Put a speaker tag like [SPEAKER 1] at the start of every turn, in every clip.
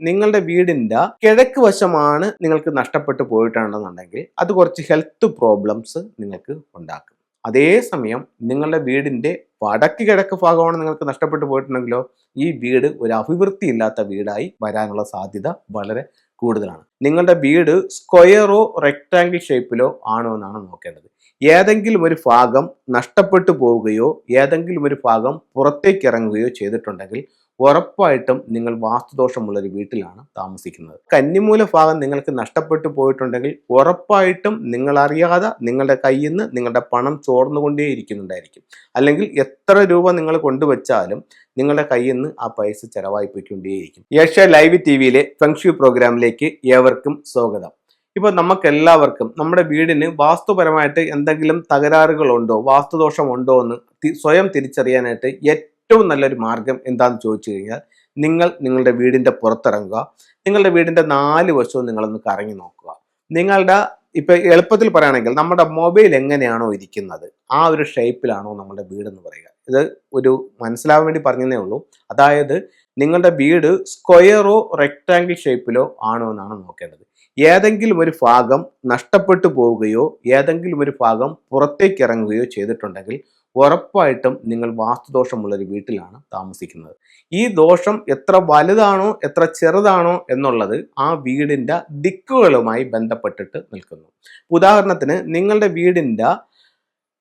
[SPEAKER 1] നിങ്ങളുടെ വീടിന്റെ കിഴക്ക് വശമാണ് നിങ്ങൾക്ക് നഷ്ടപ്പെട്ടു പോയിട്ടുണ്ടെന്നുണ്ടെങ്കിൽ അത് കുറച്ച് ഹെൽത്ത് പ്രോബ്ലംസ് നിങ്ങൾക്ക് ഉണ്ടാക്കും. അതേസമയം നിങ്ങളുടെ വീടിന്റെ വടക്ക് കിഴക്ക് ഭാഗമാണ് നിങ്ങൾക്ക് നഷ്ടപ്പെട്ടു പോയിട്ടുണ്ടെങ്കിലോ ഈ വീട് ഒരു അഭിവൃദ്ധി ഇല്ലാത്ത വീടായി വരാനുള്ള സാധ്യത വളരെ കൂടുതലാണ്. നിങ്ങളുടെ വീട് സ്ക്വയറോ റെക്ടാങ്കിൾ ഷേപ്പിലോ ആണോ എന്നാണ് നോക്കേണ്ടത്. ഏതെങ്കിലും ഒരു ഭാഗം നഷ്ടപ്പെട്ടു പോവുകയോ ഏതെങ്കിലും ഒരു ഭാഗം പുറത്തേക്ക് ഇറങ്ങുകയോ ചെയ്തിട്ടുണ്ടെങ്കിൽ ഉറപ്പായിട്ടും നിങ്ങൾ വാസ്തുദോഷമുള്ള ഒരു വീട്ടിലാണ് താമസിക്കുന്നത്. കന്നിമൂല ഭാഗം നിങ്ങൾക്ക് നഷ്ടപ്പെട്ടു പോയിട്ടുണ്ടെങ്കിൽ ഉറപ്പായിട്ടും നിങ്ങൾ അറിയാതെ നിങ്ങളുടെ കയ്യിൽ നിന്ന് നിങ്ങളുടെ പണം ചോർന്നുകൊണ്ടേയിരിക്കുന്നുണ്ടായിരിക്കും. അല്ലെങ്കിൽ എത്ര രൂപ നിങ്ങൾ കൊണ്ടുവച്ചാലും നിങ്ങളുടെ കയ്യിൽ നിന്ന് ആ പൈസ ചെലവായി പോയിക്കൊണ്ടേയിരിക്കും ഏഷ്യ ലൈവ് ടി വിയിലെ ഫെങ്ഷു പ്രോഗ്രാമിലേക്ക് ഏവർക്കും സ്വാഗതം. ഇപ്പോൾ നമുക്ക് എല്ലാവർക്കും നമ്മുടെ വീടിന് വാസ്തുപരമായിട്ട് എന്തെങ്കിലും തകരാറുകളുണ്ടോ? വാസ്തുദോഷമുണ്ടോ എന്ന് സ്വയം തിരിച്ചറിയാനായിട്ട് ഏറ്റവും നല്ലൊരു മാർഗം എന്താണെന്ന് ചോദിച്ചു കഴിഞ്ഞാൽ നിങ്ങൾ നിങ്ങളുടെ വീടിന്റെ പുറത്തിറങ്ങുക. നിങ്ങളുടെ വീടിന്റെ നാല് വശവും നിങ്ങളൊന്ന് കറങ്ങി നോക്കുക. നിങ്ങളുടെ ഇപ്പൊ എളുപ്പത്തിൽ പറയുകയാണെങ്കിൽ നമ്മുടെ മൊബൈൽ എങ്ങനെയാണോ ഇരിക്കുന്നത്? ആ ഒരു ഷേപ്പിലാണോ നമ്മുടെ വീടെന്ന് പറയുക. ഇത് ഒരു മനസ്സിലാവാൻ വേണ്ടി പറഞ്ഞതേ ഉള്ളൂ. അതായത് നിങ്ങളുടെ വീട് സ്ക്വയറോ റെക്ടാങ്കിൾ ഷേപ്പിലോ ആണോ എന്നാണ് നോക്കേണ്ടത്. ഏതെങ്കിലും ഒരു ഭാഗം നഷ്ടപ്പെട്ടു പോവുകയോ ഏതെങ്കിലും ഒരു ഭാഗം പുറത്തേക്ക് ഇറങ്ങുകയോ ചെയ്തിട്ടുണ്ടെങ്കിൽ ഉറപ്പായിട്ടും നിങ്ങൾ വാസ്തുദോഷമുള്ളൊരു വീട്ടിലാണ് താമസിക്കുന്നത്. ഈ ദോഷം എത്ര വലുതാണോ എത്ര ചെറുതാണോ എന്നുള്ളത് ആ വീടിന്റെ ദിക്കുകളുമായി ബന്ധപ്പെട്ടിട്ട് നിൽക്കുന്നു. ഉദാഹരണത്തിന് നിങ്ങളുടെ വീടിന്റെ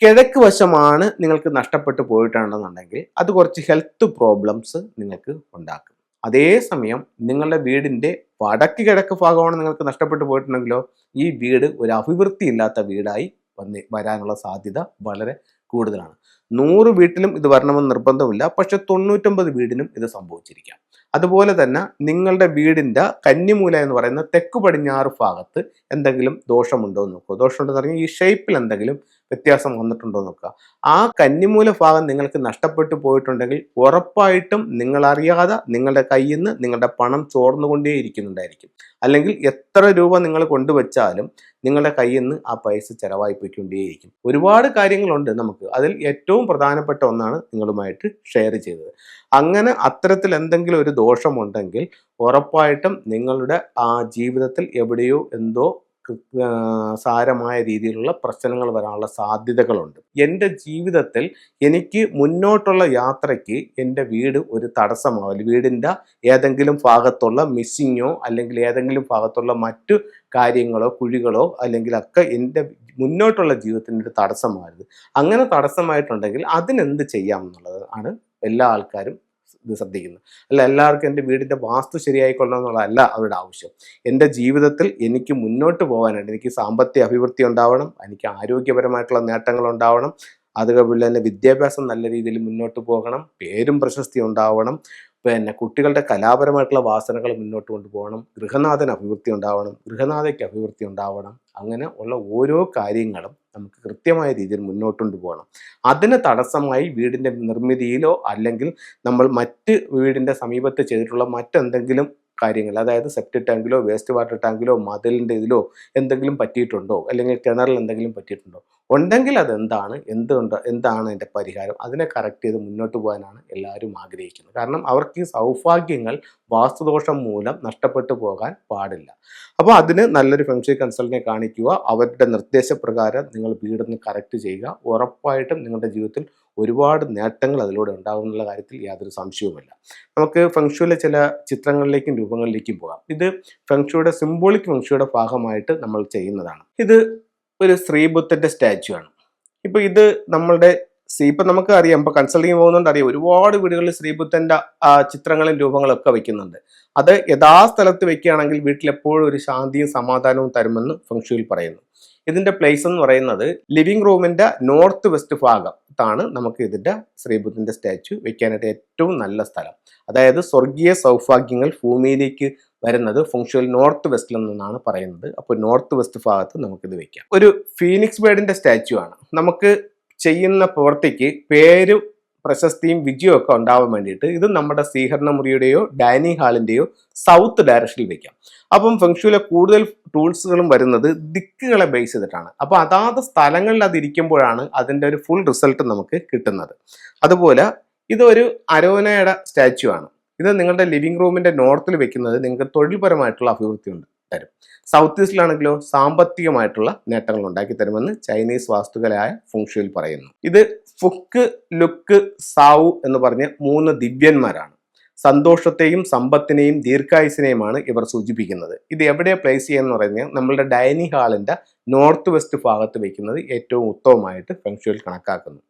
[SPEAKER 1] കിഴക്ക് വശമാണ് നിങ്ങൾക്ക് നഷ്ടപ്പെട്ടു പോയിട്ടുണ്ടെന്നുണ്ടെങ്കിൽ അത് കുറച്ച് ഹെൽത്ത് പ്രോബ്ലംസ് നിങ്ങൾക്ക് ഉണ്ടാക്കും. അതേസമയം നിങ്ങളുടെ വീടിന്റെ വടക്ക് കിഴക്ക് ഭാഗമാണ് നിങ്ങൾക്ക് നഷ്ടപ്പെട്ടു പോയിട്ടുണ്ടെങ്കിലോ ഈ വീട് ഒരു അഭിവൃദ്ധി ഇല്ലാത്ത വീടായി വന്ന് വരാനുള്ള സാധ്യത വളരെ കൂടുതലാണ്. നൂറ് വീട്ടിലും ഇത് വരണമെന്ന് നിർബന്ധമില്ല. പക്ഷെ തൊണ്ണൂറ്റൊമ്പത് വീടിനും ഇത് സംഭവിച്ചിരിക്കാം. അതുപോലെ തന്നെ നിങ്ങളുടെ വീടിന്റെ കന്നിമൂല എന്ന് പറയുന്ന തെക്ക് പടിഞ്ഞാറ് ഭാഗത്ത് എന്തെങ്കിലും ദോഷമുണ്ടോ എന്ന് നോക്കുക. ദോഷമുണ്ടെന്ന് പറഞ്ഞാൽ ഈ ഷേപ്പിൽ എന്തെങ്കിലും വ്യത്യാസം വന്നിട്ടുണ്ടോ നോക്കുക. ആ കന്നിമൂല ഭാഗം നിങ്ങൾക്ക് നഷ്ടപ്പെട്ടു പോയിട്ടുണ്ടെങ്കിൽ ഉറപ്പായിട്ടും നിങ്ങൾ അറിയാതെ നിങ്ങളുടെ കയ്യിൽ നിന്ന് നിങ്ങളുടെ പണം ചോർന്നുകൊണ്ടേയിരിക്കുന്നുണ്ടായിരിക്കും അല്ലെങ്കിൽ എത്ര രൂപ നിങ്ങൾ കൊണ്ടുവച്ചാലും നിങ്ങളുടെ കയ്യിൽ നിന്ന് ആ പൈസ ചെലവായി പോയിക്കൊണ്ടേയിരിക്കും. ഒരുപാട് കാര്യങ്ങളുണ്ട് നമുക്ക്. അതിൽ ഏറ്റവും പ്രധാനപ്പെട്ട ഒന്നാണ് നിങ്ങളുമായിട്ട് ഷെയർ ചെയ്തത്. അങ്ങനെ അത്തരത്തിൽ എന്തെങ്കിലും ഒരു ദോഷമുണ്ടെങ്കിൽ ഉറപ്പായിട്ടും നിങ്ങളുടെ ആ ജീവിതത്തിൽ എവിടെയോ എന്തോ സാരമായ രീതിയിലുള്ള പ്രശ്നങ്ങൾ വരാനുള്ള സാധ്യതകളുണ്ട്. എന്റെ ജീവിതത്തിൽ എനിക്ക് മുന്നോട്ടുള്ള യാത്രയ്ക്ക് എന്റെ വീട് ഒരു തടസ്സമാവില്ല വീടിന്റെ ഏതെങ്കിലും ഭാഗത്തുള്ള മിസ്സിങ്ങോ അല്ലെങ്കിൽ ഏതെങ്കിലും ഭാഗത്തുള്ള മറ്റു കാര്യങ്ങളോ കുഴികളോ അല്ലെങ്കിൽ ഒക്കെ എന്റെ മുന്നോട്ടുള്ള ജീവിതത്തിന്റെ ഒരു തടസ്സമാകരുത് അങ്ങനെ തടസ്സമായിട്ടുണ്ടെങ്കിൽ അതിനെന്ത് ചെയ്യാം എന്നുള്ളത് ആണ് എല്ലാ ആൾക്കാരും ഇത് ശ്രദ്ധിക്കുന്നത് അല്ല എല്ലാവർക്കും എന്റെ വീടിന്റെ വാസ്തു ശരിയായിക്കൊള്ളണം എന്നുള്ളതല്ല അവരുടെ ആവശ്യം. എന്റെ ജീവിതത്തിൽ എനിക്ക് മുന്നോട്ട് പോകാനായിട്ട് എനിക്ക് സാമ്പത്തിക അഭിവൃദ്ധി ഉണ്ടാവണം എനിക്ക് ആരോഗ്യപരമായിട്ടുള്ള നേട്ടങ്ങൾ ഉണ്ടാവണം അതുപോലെ തന്നെ വിദ്യാഭ്യാസം നല്ല രീതിയിൽ മുന്നോട്ട് പോകണം പേരും പ്രശസ്തി ഉണ്ടാവണം പിന്നെ കുട്ടികളുടെ കലാപരമായിട്ടുള്ള വാസനകൾ മുന്നോട്ട് കൊണ്ടുപോകണം ഗൃഹനാഥന് അഭിവൃദ്ധി ഉണ്ടാവണം ഗൃഹനാഥയ്ക്ക് അഭിവൃദ്ധി ഉണ്ടാവണം അങ്ങനെ ഉള്ള ഓരോ കാര്യങ്ങളും നമുക്ക് കൃത്യമായ രീതിയിൽ മുന്നോട്ട് കൊണ്ടുപോകണം അതിന് തടസ്സമായി വീടിന്റെ നിർമ്മിതിയിലോ അല്ലെങ്കിൽ നമ്മൾ മറ്റ് വീടിന്റെ സമീപത്ത് ചെയ്തിട്ടുള്ള മറ്റെന്തെങ്കിലും കാര്യങ്ങൾ. അതായത് സെപ്റ്റിക് ടാങ്കിലോ വേസ്റ്റ് വാട്ടർ ടാങ്കിലോ മതിലിന്റെ ഇതിലോ എന്തെങ്കിലും പറ്റിയിട്ടുണ്ടോ? അല്ലെങ്കിൽ കിണറിൽ എന്തെങ്കിലും പറ്റിയിട്ടുണ്ടോ? ഉണ്ടെങ്കിൽ അതെന്താണ്? എന്തുണ്ട്? എന്താണ് അതിന്റെ പരിഹാരം? അതിനെ കറക്റ്റ് ചെയ്ത് മുന്നോട്ട് പോകാനാണ് എല്ലാവരും ആഗ്രഹിക്കുന്നത്. കാരണം അവർക്ക് ഈ സൗഭാഗ്യങ്ങൾ വാസ്തുദോഷം മൂലം നഷ്ടപ്പെട്ടു പോകാൻ പാടില്ല. അപ്പോൾ അതിന് നല്ലൊരു ഫെങ്ഷി കൺസൾട്ടിനെ കാണിക്കുക. അവരുടെ നിർദ്ദേശപ്രകാരം നിങ്ങൾ വീടൊന്ന് കറക്റ്റ് ചെയ്യുക. ഉറപ്പായിട്ടും നിങ്ങളുടെ ജീവിതത്തിൽ ഒരുപാട് നേട്ടങ്ങൾ അതിലൂടെ ഉണ്ടാകുന്നുള്ള കാര്യത്തിൽ യാതൊരു സംശയവുമില്ല. നമുക്ക് ഫെങ്ഷുവിലെ ചില ചിത്രങ്ങളിലേക്കും രൂപങ്ങളിലേക്കും പോകാം. ഇത് ഫെങ്ഷുയുടെ സിംബോളിക് ഫെങ്ഷുയുടെ ഭാഗമായിട്ട് നമ്മൾ ചെയ്യുന്നതാണ്. ഇത് ഒരു ശ്രീബുദ്ധന്റെ സ്റ്റാച്ചു ആണ്. ഇപ്പൊ ഇത് നമ്മളുടെ ഇപ്പം നമുക്ക് അറിയാം ഇപ്പൊ കൺസൾട്ടിങ് പോകുന്നതുകൊണ്ട് അറിയാം ഒരുപാട് വീടുകളിൽ ശ്രീബുദ്ധന്റെ ആ ചിത്രങ്ങളും രൂപങ്ങളും ഒക്കെ വെക്കുന്നുണ്ട്. അത് യഥാസ്ഥലത്ത് വെക്കുകയാണെങ്കിൽ വീട്ടിൽ എപ്പോഴും ഒരു ശാന്തിയും സമാധാനവും തരുമെന്ന് ഫെങ്ഷുവിൽ പറയുന്നു. ഇതിന്റെ പ്ലേസ് എന്ന് പറയുന്നത് ലിവിംഗ് റൂമിന്റെ നോർത്ത് വെസ്റ്റ് ഭാഗത്താണ് നമുക്ക് ഇതിന്റെ ശ്രീബുദ്ധന്റെ സ്റ്റാച്ചു വെക്കാനായിട്ട് ഏറ്റവും നല്ല സ്ഥലം. അതായത് സ്വർഗീയ സൗഭാഗ്യങ്ങൾ ഭൂമിയിലേക്ക് വരുന്നത് ഫംഗ്ഷൽ നോർത്ത് വെസ്റ്റിൽ നിന്നാണ് പറയുന്നത്. അപ്പോൾ നോർത്ത് വെസ്റ്റ് ഭാഗത്ത് നമുക്കിത് വെക്കാം. ഒരു ഫീനിക്സ് ബേഡിന്റെ സ്റ്റാച്ചു ആണ്. നമുക്ക് ചെയ്യുന്ന പ്രവൃത്തിക്ക് പേരും പ്രശസ്തിയും വിജയവും ഒക്കെ ഉണ്ടാവാൻ വേണ്ടിയിട്ട് ഇത് നമ്മുടെ സ്വീകരണ മുറിയുടെയോ ഡൈനിങ് ഹാളിന്റെയോ സൗത്ത് ഡയറക്ഷനിൽ വെക്കാം. അപ്പം ഫെങ്ഷുവിലെ കൂടുതൽ ടൂൾസുകളും വരുന്നത് ദിക്കുകളെ ബേസ് ചെയ്തിട്ടാണ്. അപ്പോൾ അതാത് സ്ഥലങ്ങളിൽ അത് ഇരിക്കുമ്പോഴാണ് അതിന്റെ ഒരു ഫുൾ റിസൾട്ട് നമുക്ക് കിട്ടുന്നത്. അതുപോലെ ഇതൊരു അരോനയുടെ സ്റ്റാച്ചു ആണ്. ഇത് നിങ്ങളുടെ ലിവിംഗ് റൂമിന്റെ നോർത്തിൽ വെക്കുന്നത് നിങ്ങൾക്ക് തൊഴിൽപരമായിട്ടുള്ള അഭിവൃദ്ധി ഉണ്ട് തരും. സൗത്ത് ഈസ്റ്റിലാണെങ്കിലോ സാമ്പത്തികമായിട്ടുള്ള നേട്ടങ്ങൾ ഉണ്ടാക്കി തരുമെന്ന് ചൈനീസ് വാസ്തുകലായ ഫുങ്ഷുവിൽ പറയുന്നു. ഇത് ഫുക്ക് ലുക്ക് സാവു എന്ന് പറഞ്ഞ മൂന്ന് ദിവ്യന്മാരാണ്. സന്തോഷത്തെയും സമ്പത്തിനെയും ദീർഘായുസിനെയുമാണ് ഇവർ സൂചിപ്പിക്കുന്നത്. ഇത് എവിടെ പ്ലേസ് ചെയ്യുന്ന പറഞ്ഞാൽ നമ്മളുടെ ഡൈനിങ് ഹാളിന്റെ നോർത്ത് വെസ്റ്റ് ഭാഗത്ത് വയ്ക്കുന്നത് ഏറ്റവും ഉത്തമമായിട്ട് ഫെങ്ഷുവിൽ കണക്കാക്കുന്നു.